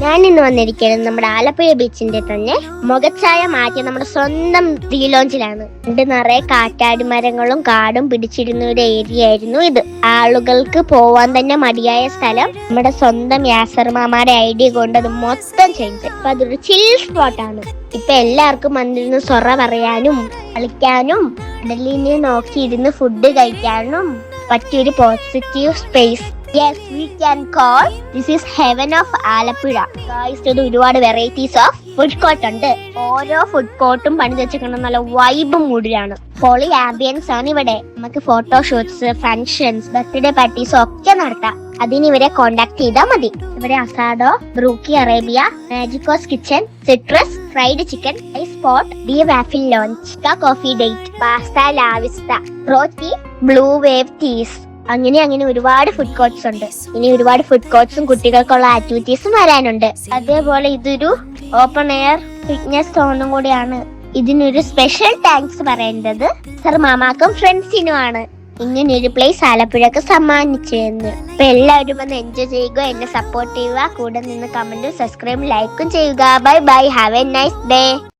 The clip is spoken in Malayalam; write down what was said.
ഞാൻ ഇന്ന് വന്നിരിക്കുന്നത് നമ്മുടെ ആലപ്പുഴ ബീച്ചിന്റെ തന്നെ മുഖച്ഛായ മാറ്റിയ നമ്മുടെ സ്വന്തം ലോഞ്ചിലാണ് രണ്ട് നിറയെ കാറ്റാടി മരങ്ങളും കാടും പിടിച്ചിരുന്ന ഒരു ഏരിയ ആയിരുന്നു ഇത്. ആളുകൾക്ക് പോവാൻ തന്നെ മടിയായ സ്ഥലം. നമ്മുടെ സ്വന്തം യാസർ മാമായുടെ ഐഡിയ കൊണ്ട് അത് മൊത്തം ചെയ്ത് അപ്പൊ അതൊരു ചിൽ സ്പോട്ടാണ് ഇപ്പൊ എല്ലാവർക്കും വന്നിരുന്ന് സൊറ പറയാനും കളിക്കാനും കടലിനെ നോക്കിയിരുന്ന് ഫുഡ് കഴിക്കാനും പറ്റിയൊരു positive space yes we can call this is heaven of Alappuzha ഇത് ഒരുപാട് വെറൈറ്റീസ് ഓഫ് ഫുഡ് കോർട്ട് ഉണ്ട്. ഓരോ ഫുഡ് കോർട്ടും പണി വെച്ചിരിക്കണം നല്ല വൈബ് മൂഡിലാണ് പൊളി ആംബിയൻസ് ആണ് ഇവിടെ. നമുക്ക് ഫോട്ടോഷൂട്ട്സ് ഫങ്ഷൻസ് ബർത്ത്ഡേ പാർട്ടീസ് ഒക്കെ നടത്താം. അതിന് ഇവരെ കോണ്ടാക്ട് ചെയ്താൽ മതി. ഇവിടെ asado brookie Arabia Magicos kitchen citrus fried chicken ice spot B waffle lounge coffee date pasta La Vista roti blue wave teas അങ്ങനെ അങ്ങനെ ഒരുപാട് ഫുഡ് കോർട്ട്സ് ഉണ്ട്. ഇനി ഒരുപാട് ഫുഡ് കോർട്ട്സും കുട്ടികൾക്കുള്ള ആക്ടിവിറ്റീസും വരാനുണ്ട്. അതേപോലെ ഇതൊരു ഓപ്പൺ എയർ ഫിറ്റ്നസ് സോണും കൂടിയാണ്. ഇതിനൊരു സ്പെഷ്യൽ താങ്ക്സ് പറയേണ്ടത് സർ മാമാക്കും ഫ്രണ്ട്സിനും ആണ്. ഇങ്ങനെ ഒരു പ്ലേസ് ആലപ്പുഴക്ക് സമ്മാനിച്ചിരുന്നു അപ്പൊ എല്ലാവരും ഒന്ന് എൻജോയ് ചെയ്യുക എന്നെ സപ്പോർട്ട് ചെയ്യുക. കൂടെ നിന്ന് കമന്റും സബ്സ്ക്രൈബും ലൈക്കും ചെയ്യുക. Bye bye have a nice day